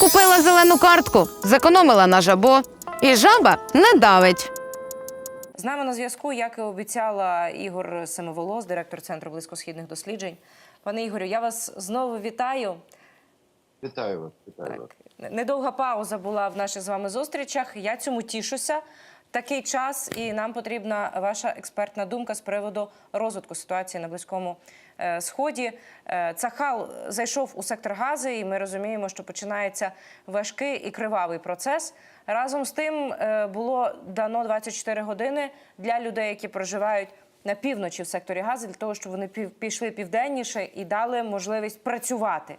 Купила зелену картку, зекономила на жабо, і жаба не давить. З нами на зв'язку, як і обіцяла Ігор Семиволос, директор Центру близькосхідних досліджень. Пане Ігорю, я вас знову вітаю. Вітаю вас, вітаю вас. Так, недовга пауза була в наших з вами зустрічах. Я цьому тішуся. Такий час, і нам потрібна ваша експертна думка з приводу розвитку ситуації на близькому е, сході. Е, Цахал зайшов у сектор Гази, і ми розуміємо, що починається важкий і кривавий процес. Разом з тим е, було дано 24 години для людей, які проживають на півночі в секторі Гази, для того, щоб вони пішли південніше і дали можливість працювати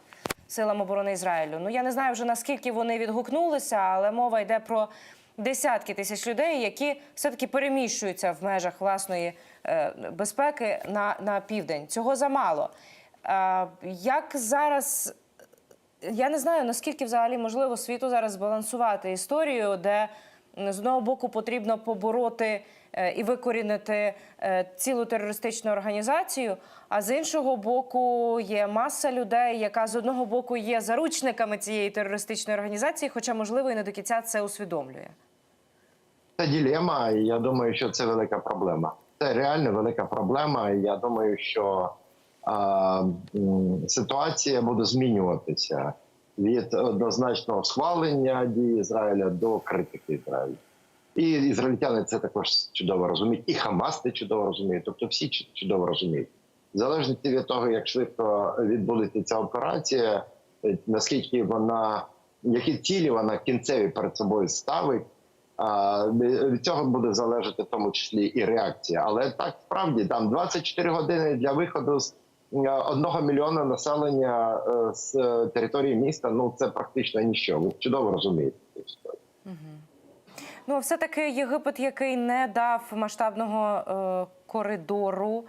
силам оборони Ізраїлю. Ну я не знаю вже наскільки вони відгукнулися, але мова йде про десятки тисяч людей, які все-таки переміщуються в межах власної е, безпеки на, на південь. Цього замало. Е, як зараз я не знаю наскільки взагалі можливо світу зараз збалансувати історію, де з одного боку потрібно побороти і викорінити е, цілу терористичну організацію, а з іншого боку є маса людей, яка з одного боку є заручниками цієї терористичної організації, хоча можливо і не до кінця це усвідомлює. Це ділема, і я думаю, що це велика проблема. Це реально велика проблема. і Я думаю, що а, ситуація буде змінюватися від однозначного схвалення дій Ізраїля до критики Ізраїля. І ізраїльтяни це також чудово розуміють, і Хамас це чудово розуміє. Тобто всі чу- чудово розуміють. В залежності від того, як швидко відбудеться ця операція, е, наскільки вона, які цілі вона кінцеві перед собою ставить. А, від цього буде залежати в тому числі і реакція. Але так справді там 24 години для виходу з е, одного мільйона населення е, з е, території міста. Ну це практично ніщо. Ви чудово розумієте. цю ситуацію. Ну, все-таки Єгипет, який не дав масштабного е, коридору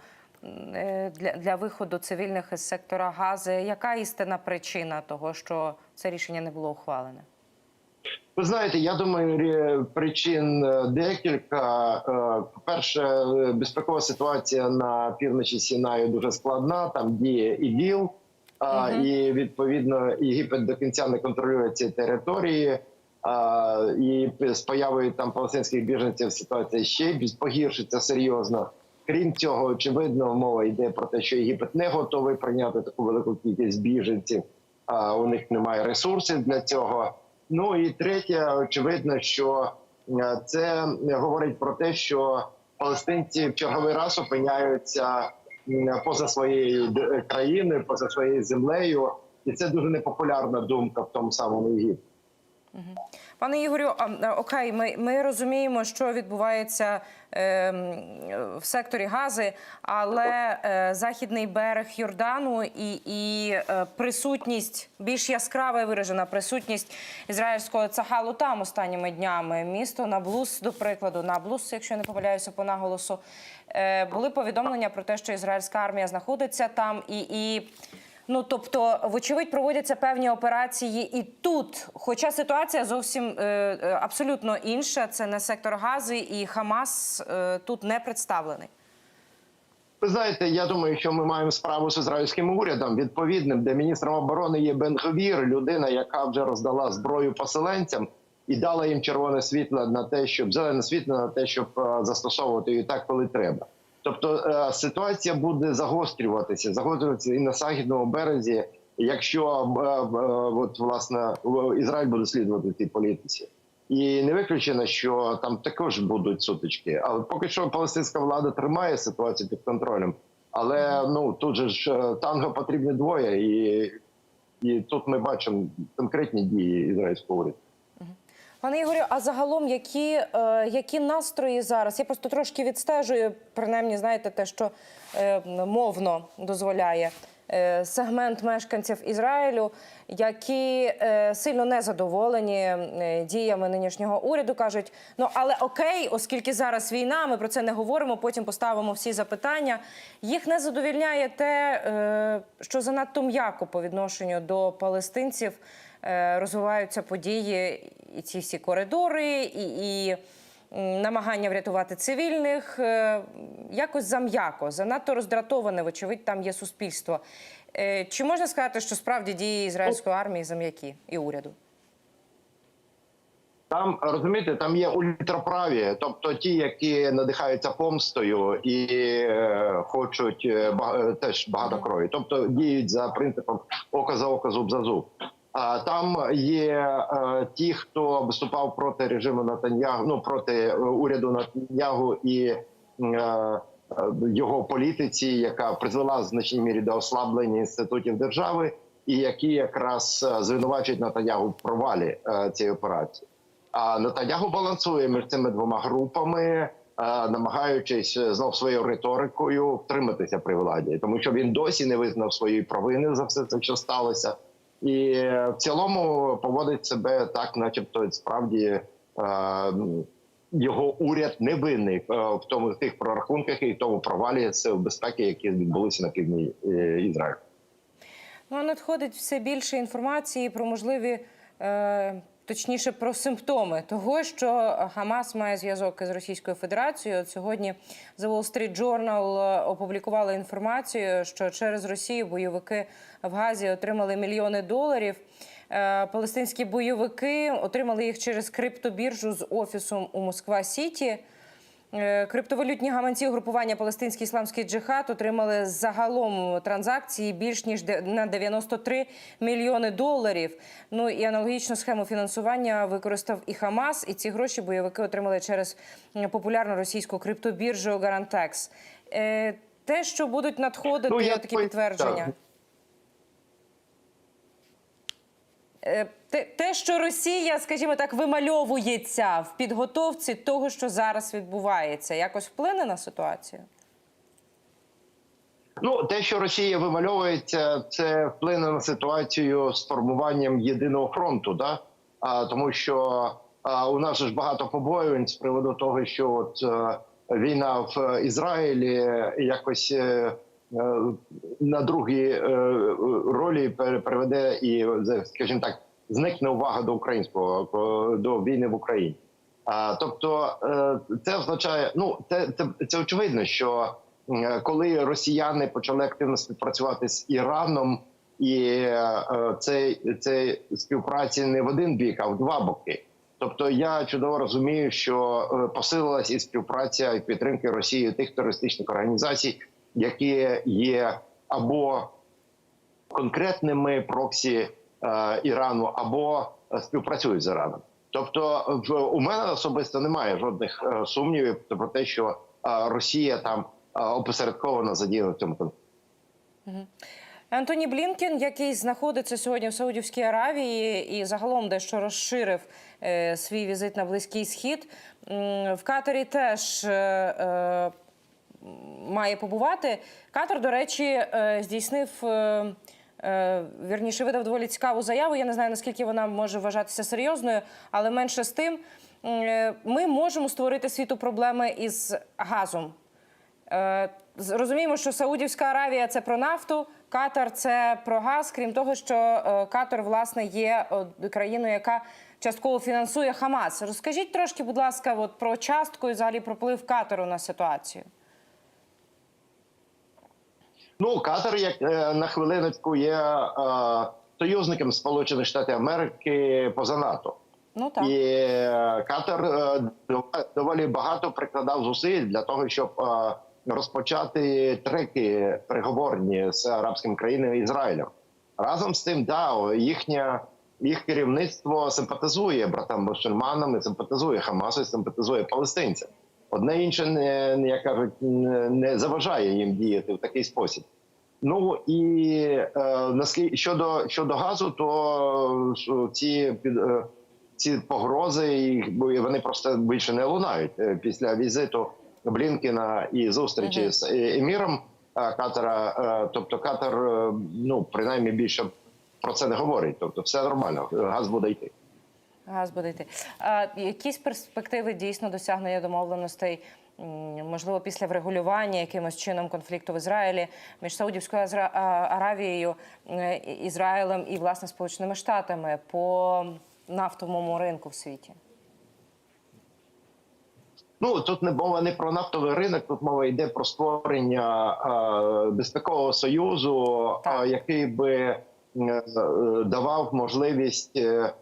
е, для, для виходу цивільних із сектора Гази. Яка істинна причина того, що це рішення не було ухвалене? Ви знаєте, я думаю, причин е, декілька. Е, По-перше, е, безпекова ситуація на півночі Сінаю дуже складна. Там діє ІГІЛ, а, і відповідно Єгипет до кінця не контролює ці території. І з появою там палестинських біженців ситуація ще погіршиться серйозно. Крім цього, очевидно, мова йде про те, що Єгипет не готовий прийняти таку велику кількість біженців. А у них немає ресурсів для цього. Ну і третє, очевидно, що це говорить про те, що палестинці в черговий раз опиняються поза своєю країною, поза своєю землею, і це дуже непопулярна думка в тому самому Єгипті. Пане Ігорю, окей, ми, ми розуміємо, що відбувається е, в секторі Гази, але е, західний берег Йордану і, і е, присутність більш яскрава виражена присутність ізраїльського цахалу там останніми днями. Місто Наблус, до прикладу, Наблус, якщо не помиляюся по наголосу, е, були повідомлення про те, що ізраїльська армія знаходиться там і. і Ну тобто, вочевидь, проводяться певні операції і тут. Хоча ситуація зовсім е, е, абсолютно інша. Це не сектор Гази, і Хамас е, тут не представлений. Ви знаєте, я думаю, що ми маємо справу з ізраїльським урядом відповідним, де міністром оборони є Бен-Гвір, людина, яка вже роздала зброю поселенцям і дала їм червоне світло на те, щоб зелене світло на те, щоб е, застосовувати її так, коли треба. Тобто е, ситуація буде загострюватися, загострюватися і на західному березі, якщо е, е, от власне Ізраїль буде слідувати цій політиці. І не виключено, що там також будуть сутички. Але поки що палестинська влада тримає ситуацію під контролем. Але ну тут же ж танго потрібні двоє, і, і тут ми бачимо конкретні дії ізраїльського уряду. Пане Ігорю, а загалом які, е, які настрої зараз? Я просто трошки відстежую, принаймні, знаєте, те, що е, мовно дозволяє е, сегмент мешканців Ізраїлю, які е, сильно незадоволені е, діями нинішнього уряду, кажуть: ну але окей, оскільки зараз війна, ми про це не говоримо. Потім поставимо всі запитання. Їх не задовільняє те, е, що занадто м'яко по відношенню до палестинців розвиваються події, і ці всі коридори, і, і намагання врятувати цивільних е, якось зам'яко, занадто роздратоване, вочевидь, там є суспільство. Е, Чи можна сказати, що справді дії ізраїльської армії зам'які і уряду? Там розумієте, там є ультраправі, тобто ті, які надихаються помстою і е, хочуть е, е, теж багато крові, тобто діють за принципом око за око, зуб за зуб. Там є е, ті, хто виступав проти режиму Натаньягу, ну проти е, уряду Натаньягу і е, його політиці, яка призвела в значній мірі до ослаблення інститутів держави, і які якраз звинувачують Натаньягу в провалі цієї операції. А Натаньягу балансує між цими двома групами, намагаючись знов своєю риторикою втриматися при владі, тому що він досі не визнав своєї провини за все це, що сталося, і в цілому поводить себе так, начебто, справді е, його уряд не винний е, в тому в тих прорахунках і тому провалі сил безпеки, які відбулися на півдні е, Ізраїлю. Ну, надходить все більше інформації про можливі, точніше, про симптоми того, що Хамас має зв'язок із Російською Федерацією. От сьогодні The Wall Street Journal е, опублікувала інформацію, що через Росію бойовики в Газі отримали мільйони доларів. Е, Палестинські бойовики отримали їх через криптобіржу з офісом у Москва Сіті. Е, Криптовалютні гаманці угрупування Палестинський ісламський джихад отримали загалом транзакції більш ніж на 93 мільйони доларів. Ну і аналогічну схему фінансування використав і Хамас. І ці гроші бойовики отримали через популярну російську криптобіржу Garantex. Е, Те, що будуть надходити Ну, я такі пой- підтвердження. Те, що Росія, скажімо так, вимальовується в підготовці того, що зараз відбувається, якось вплине на ситуацію? Ну, те, що Росія вимальовується, це вплине на ситуацію з формуванням єдиного фронту, да? а, тому що а, у нас ж багато побоювань з приводу того, що от е, війна в Ізраїлі якось е, е, на другій ролі пере- переведе і, скажімо так, зникне увага до українського е, до війни в Україні. Тобто, е, це означає, ну це, це, це очевидно, що е, коли росіяни почали активно співпрацювати з Іраном, і це, це співпраці не в один бік, а в два боки. Тобто, я чудово розумію, що посилилась і співпраця і підтримки Росії тих терористичних організацій, які є або конкретними проксі Ірану, або е, співпрацюють з Іраном. Тобто, у мене особисто немає жодних е, сумнівів про те, що е, Росія там е, опосередковано задіяна в цьому конфлікті. Антоні Блінкен, який знаходиться сьогодні в Саудівській Аравії і загалом дещо розширив е, свій візит на Близький Схід, в Катарі теж е, е, має побувати. Катар, до речі, е, здійснив. е, е, Вірніше видав доволі цікаву заяву. Я не знаю наскільки вона може вважатися серйозною, але менше з тим, е, ми можемо створити світу проблеми із газом. Е, Розуміємо, що Саудівська Аравія це про нафту, Катар це про газ. Крім того, що е, Катар власне є е, країною, яка частково фінансує Хамас. Розкажіть трошки, будь ласка, от про частку і взагалі про вплив Катару на ситуацію. Ну, Катар, як е, на хвилиночку, є е, союзником Сполучених Штатів Америки поза НАТО. Ну так. І е, Катар е, доволі багато прикладав зусиль для того, щоб е, розпочати треки переговорні з арабськими країнами і Ізраїлем. Разом з тим, да, о, їхнє їх керівництво симпатизує братам мусульманам, і симпатизує Хамасу, і симпатизує палестинцям. Одне інше не, як кажуть, не заважає їм діяти в такий спосіб. Ну і е, щодо щодо газу, то е, ці під е, ці погрози вони просто більше не лунають Е, після візиту Блінкіна і зустрічі Мгм. з е, еміром е, Катара. е, Тобто Катар, е, ну принаймні більше про це не говорить. Тобто, все нормально, газ буде йти. Газ буде йти. А, якісь перспективи дійсно досягнення домовленостей, можливо, після врегулювання якимось чином конфлікту в Ізраїлі між Саудівською Аравією, е, Ізраїлем і власне Сполученими Штатами по нафтовому ринку в світі. Ну тут не мова не про нафтовий ринок, тут мова йде про створення безпекового союзу, Так. е, який би е, давав можливість е,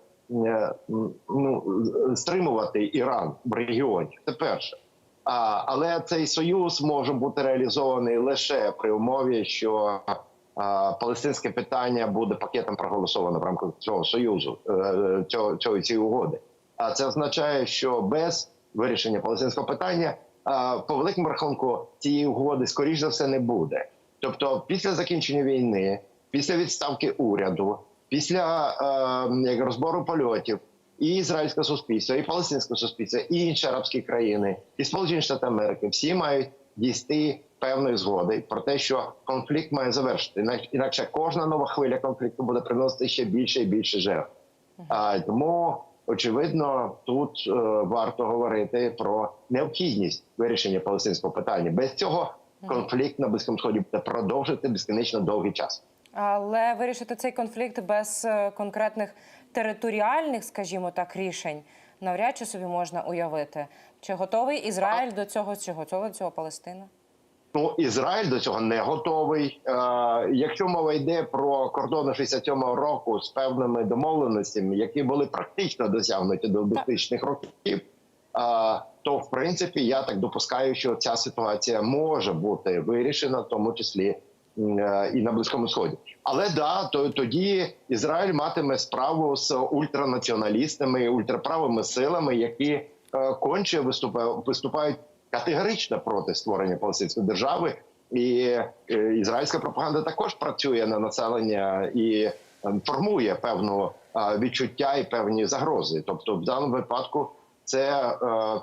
ну, стримувати Іран в регіоні. Це перше. А, але цей союз може бути реалізований лише при умові, що а, палестинське питання буде пакетом проголосовано в рамках цього союзу, е, цього, цього цієї угоди. А це означає, що без вирішення палестинського питання а, по великому рахунку цієї угоди скоріш за все не буде. Тобто, після закінчення війни, після відставки уряду, після е, розбору польотів, і ізраїльське суспільство, і палестинське суспільство, і інші арабські країни, і Сполучені Штати Америки всі мають дійти певної згоди про те, що конфлікт має завершити. Інакше кожна нова хвиля конфлікту буде приносити ще більше і більше жертв. А, тому очевидно, тут е, варто говорити про необхідність вирішення палестинського питання. Без цього конфлікт на близькому сході буде продовжити безкінечно довгий час. Але вирішити цей конфлікт без е, конкретних територіальних, скажімо так, рішень навряд чи собі можна уявити. Чи готовий Ізраїль до цього, чи готова до цього Палестина? Ну, Ізраїль до цього не готовий. Е, якщо мова йде про кордони 67-го року з певними домовленостями, які були практично досягнуті до 2000-х років, е, то в принципі я так допускаю, що ця ситуація може бути вирішена, в тому числі і на близькому сході. Але да, то тоді Ізраїль матиме справу з ультранаціоналістами, ультраправими силами, які е, конче виступають, виступають категорично проти створення палестинської держави, і е, ізраїльська пропаганда також працює на населення і е, формує певну е, відчуття і певні загрози. Тобто, в даному випадку це е,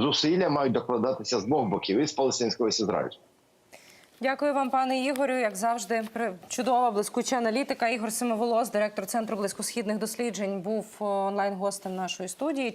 зусилля мають докладатися з двох боків і з палестинського і з ізраїльського. Дякую вам, пане Ігорю. Як завжди, чудова блискуча аналітика. Ігор Симоволос, директор центру близькосхідних досліджень, був онлайн гостем нашої студії.